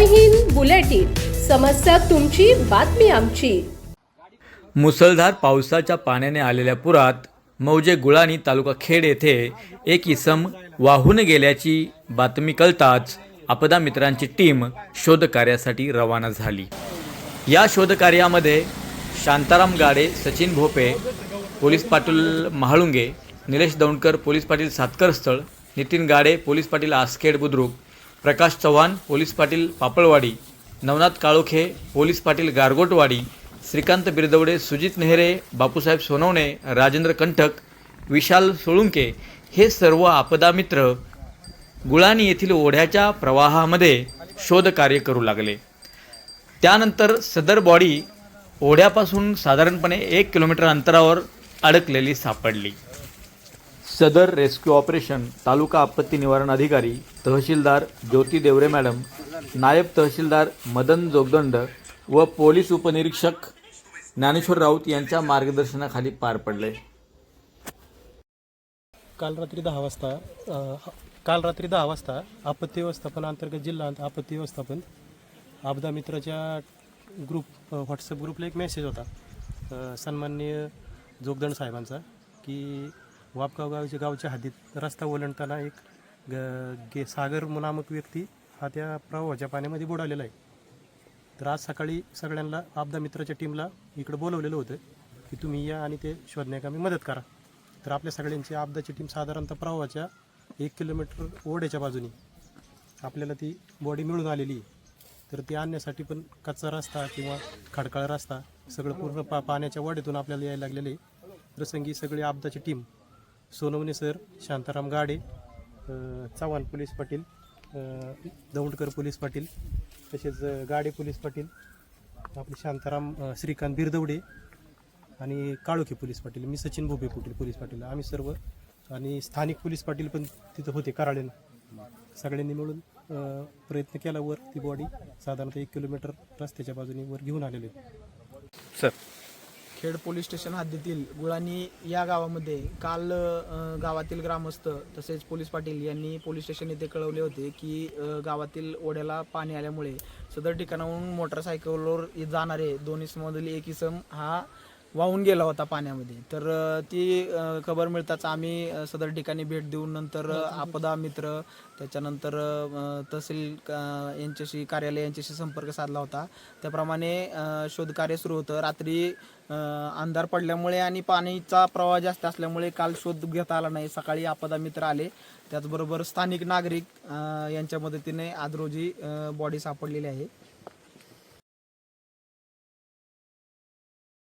Bulletin. समस्या तुमची बातमी आमची. मुसळधार पावसाच्या पाण्याने आलेल्या पुरात मौजे गुळाणी तालुका खेड येथे एक इसम वाहून गेल्याची बातमी कळताच आपदा मित्रांची टीम शोधकार्यासाठी रवाना झाली. या शोधकार्यामध्ये शांताराम गाडे सचिन भोपे पोलीस पाटील महाळुंगे निलेश दौंडकर पोलीस पाटील सातकर स्थळ Nitin Gade police Patil Askhed Budruk Prakash Chavan police Patil Papalwadi Navnath Kalokhe police Patil Gargotwadi Shrikant Birdawade Sujit Nehre Bapusaheb Sonawane Rajendra Kanthak Vishal Solunke हे सर्व आपदा मित्र गुळाणी येथील ओढ्याच्या प्रवाहामध्ये शोधकार्य करू लागले. त्यानंतर सदर बॉडी ओढ्यापासून साधारणपणे एक किलोमीटर अंतरावर अडकलेली सापडली. सदर रेस्क्यू ऑपरेशन तालुका आपत्ती निवारण अधिकारी तहसीलदार ज्योती देवरे मॅडम नायब तहसीलदार मदन जोगदंड व पोलीस उपनिरीक्षक ज्ञानेश्वर राऊत यांच्या मार्गदर्शनाखाली पार पडले. काल रात्री दहा वाजता अ, काल रात्री दहा वाजता आपत्ती व्यवस्थापन अंतर्गत जिल्हा अंत- आपत्ती व्यवस्थापन आपदा मित्राच्या ग्रुप अ, व्हॉट्सअप ग्रुपला एक मेसेज होता अ, सन्माननीय जोगदंड साहेबांचा की वापगाव गावच्या गावच्या हद्दीत रस्ता ओलांडताना एक ग गे सागर नामक व्यक्ती हा त्या प्रवाहाच्या पाण्यामध्ये बुडालेला आहे. तर आज सकाळी सगळ्यांना आपदा मित्राच्या टीमला इकडं बोलवलेलं होतं की तुम्ही या आणि ते शोधण्याकामी मदत करा. तर आपल्या सगळ्यांची आपदाची टीम साधारणतः प्रवाहाच्या एक किलोमीटर ओढ्याच्या बाजूनी आपल्याला ती बॉडी मिळून आलेली आहे. तर ती आणण्यासाठी पण कच्चा रस्ता किंवा खडकाळ रस्ता सगळं पूर्ण पा पाण्याच्या वाढीतून आपल्याला यायला लागलेलं आहे. प्रसंगी सगळी आपदाची team Sonawane sir Shantaram Gade Chavan police Patil Daundkar police Patil तसेच गाडे पोलीस पाटील आपले शांताराम श्रीकांत बिरदवडे आणि काळोखे पोलीस पाटील मी सचिन भोपे पाटील पोलीस पाटील आम्ही सर्व आणि स्थानिक पोलीस पाटील पण तिथं होते कराळेनं सगळ्यांनी मिळून प्रयत्न केला वर ती बॉडी साधारणतः एक किलोमीटर रस्त्याच्या बाजूने वर घेऊन आलेले सर खेड पोलीस स्टेशन हद्दीतील गुळानी या गावामध्ये काल गावातील ग्रामस्थ तसेच पोलीस पाटील यांनी पोलीस स्टेशन येथे कळवले होते की गावातील ओढ्याला पाणी आल्यामुळे सदर ठिकाणाहून मोटरसायकलवर जाणारे दोन इसमामधील एक इसम हा वाहून गेला होता पाण्यामध्ये. तर अ, ती अ, खबर मिळताच आम्ही अ, सदर ठिकाणी भेट देऊन नंतर अ, आपदा मित्र त्याच्यानंतर अ, तहसील अ, यांच्याशी कार्यालय यांच्याशी संपर्क साधला होता. त्याप्रमाणे अ, शोधकार्य सुरू होतं. रात्री अ, अंधार पडल्यामुळे आणि पाणीचा प्रवाह जास्त असल्यामुळे काल शोध घेता आला नाही. सकाळी आपदा मित्र आले. त्याचबरोबर स्थानिक नागरिक अ, यांच्या मदतीने आज रोजी बॉडी सापडलेली आहे.